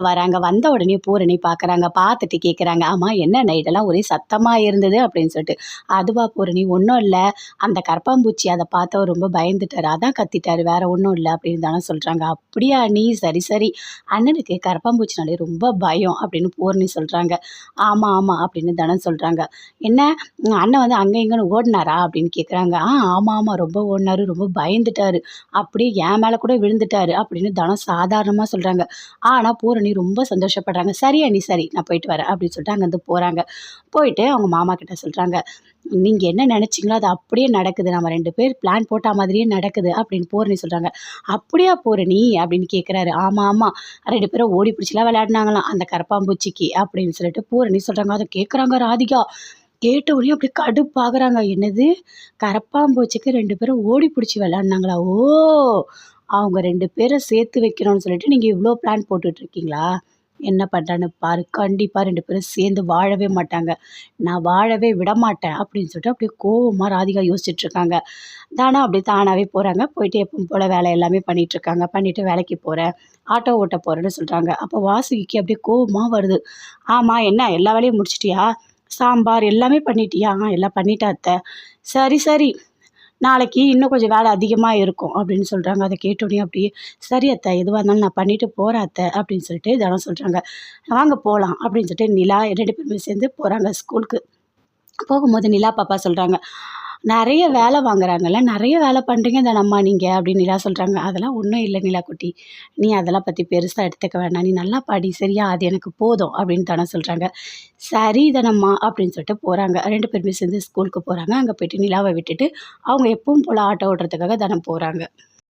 வராங்க. வந்த உடனே பூரணி பார்க்குறாங்க பார்த்துட்டு கேட்குறாங்க ஆமாம் என்ன நைட்டெல்லாம் ஒரே சத்தமாக இருந்தது? அப்படின்னு சொல்லிட்டு. அதுவா பூரணி ஒன்றும் இல்லை. அந்த கரப்பாம்பூச்சி அதை பார்த்தவர் ரொம்ப பயந்துட்டார். அதான் கத்திட்டார். வேற ஒன்றும் இல்லை. அப்படின்னு தானே சொல்கிறாங்க அப்படியா நீ? சரி சரி. அண்ணனுக்கு கரப்பாம்பூச்சினாலே ரொம்ப பயம். அப்படின்னு பூரணி சொல்கிறாங்க ஆமாம் ஆமாம் அப்படின்னு தானே சொல்கிறாங்க என்ன? அண்ணன் வந்து அங்கே இங்கேன்னு ஓடினாரா? அப்படின்னு கேட்குறாங்க ஆ ஆமாம் ஆமாம் ரொம்ப ஓடினாரு. ரொம்ப பயந்துட்டாரு. அப்படியே என் மேலே கூட விழுந்துட்டாரு. அப்படின்னு தானே சாதாரணமாக சொல்கிறாங்க ஆனால் பூரணி ரொம்ப சந்தோஷப்படுறாங்க. சரி அண்ணி சரி நான் போயிட்டு வரேன் அப்படின்னு சொல்லிட்டு அங்கேருந்து போகிறாங்க போயிட்டு அவங்க மாமா கிட்ட சொல்கிறாங்க நீங்கள் என்ன நினச்சிங்களோ அது அப்படியே நடக்குது. நம்ம ரெண்டு பேர் பிளான் போட்டால் மாதிரியே நடக்குது அப்படின்னு பூரணி சொல்கிறாங்க அப்படியா பூரணி அப்படின்னு கேட்குறாரு ஆமாம் ஆமாம் ரெண்டு பேரும் ஓடி பிடிச்சிலாம் விளையாடினாங்களாம். அந்த கரப்பாம்பூச்சிக்கு அப்படின்னு சொல்லிட்டு பூரணி சொல்கிறாங்க அதை கேட்குறாங்க ராதிகா. கேட்ட உடனே அப்படியே கடுப்பாகுறாங்க. என்னது? கரப்பாம்பூச்சிக்கு ரெண்டு பேரும் ஓடி பிடிச்சி விளையாடினாங்களா? ஓ! அவங்க ரெண்டு பேரை சேர்த்து வைக்கணும்னு சொல்லிட்டு நீங்கள் இவ்வளோ பிளான் போட்டுட்ருக்கீங்களா? என்ன பண்ணுறான்னு பாரு. கண்டிப்பாக ரெண்டு பேரும் சேர்ந்து வாழவே மாட்டாங்க. நான் வாழவே விட மாட்டேன் அப்படின்னு சொல்லிட்டு அப்படியே கோவமாக ராதிகா யோசிச்சுட்ருக்காங்க. தானா அப்படியே தானாகவே போகிறாங்க போயிட்டு எப்பவும் போல் வேலை எல்லாமே பண்ணிகிட்ருக்காங்க பண்ணிவிட்டு வேலைக்கு போகிறேன் ஆட்டோ ஓட்ட போகிறேன்னு சொல்கிறாங்க அப்போ வாசுகிக்கு அப்படியே கோவமாக வருது. ஆமாம் என்ன எல்லா வேலையும் முடிச்சிட்டியா? சாம்பார் எல்லாமே பண்ணிட்டியா? ஆ எல்லாம் பண்ணிட்டேன் அத்தை. சரி சரி. நாளைக்கு இன்னும் கொஞ்சம் வேலை அதிகமாக இருக்கும் அப்படின்னு சொல்கிறாங்க அதை கேட்டோடனே அப்படியே சரி அத்தை எதுவாக இருந்தாலும் நான் பண்ணிட்டு போகிறேன் அத்தை அப்படின்னு சொல்லிட்டு தனம் சொல்கிறாங்க வாங்க போகலாம் அப்படின்னு சொல்லிட்டு நிலா ரெண்டு பேருமே சேர்ந்து போகிறாங்க ஸ்கூலுக்கு. போகும்போது நிலா பாப்பா சொல்கிறாங்க நிறைய வேலை வாங்குறாங்கல்ல நிறைய வேலை பண்ணுறீங்க தனம்மா நீங்கள் அப்படின்னு நிலா சொல்கிறாங்க அதெல்லாம் ஒன்றும் இல்லை நிலா குட்டி. நீ அதெல்லாம் பற்றி பெருசாக எடுத்துக்க வேண்டாம். நீ நல்லா படி சரியா? அது எனக்கு போதும் அப்படின்னு தானே சொல்கிறாங்க சரி தனம்மா அப்படின்னு சொல்லிட்டு போகிறாங்க ரெண்டு பேருமே சேர்ந்து ஸ்கூலுக்கு போகிறாங்க அங்கே போயிட்டு நிலாவை விட்டுட்டு அவங்க எப்பவும் போல் ஆட்டோ ஓட்டுறதுக்காக தானே போகிறாங்க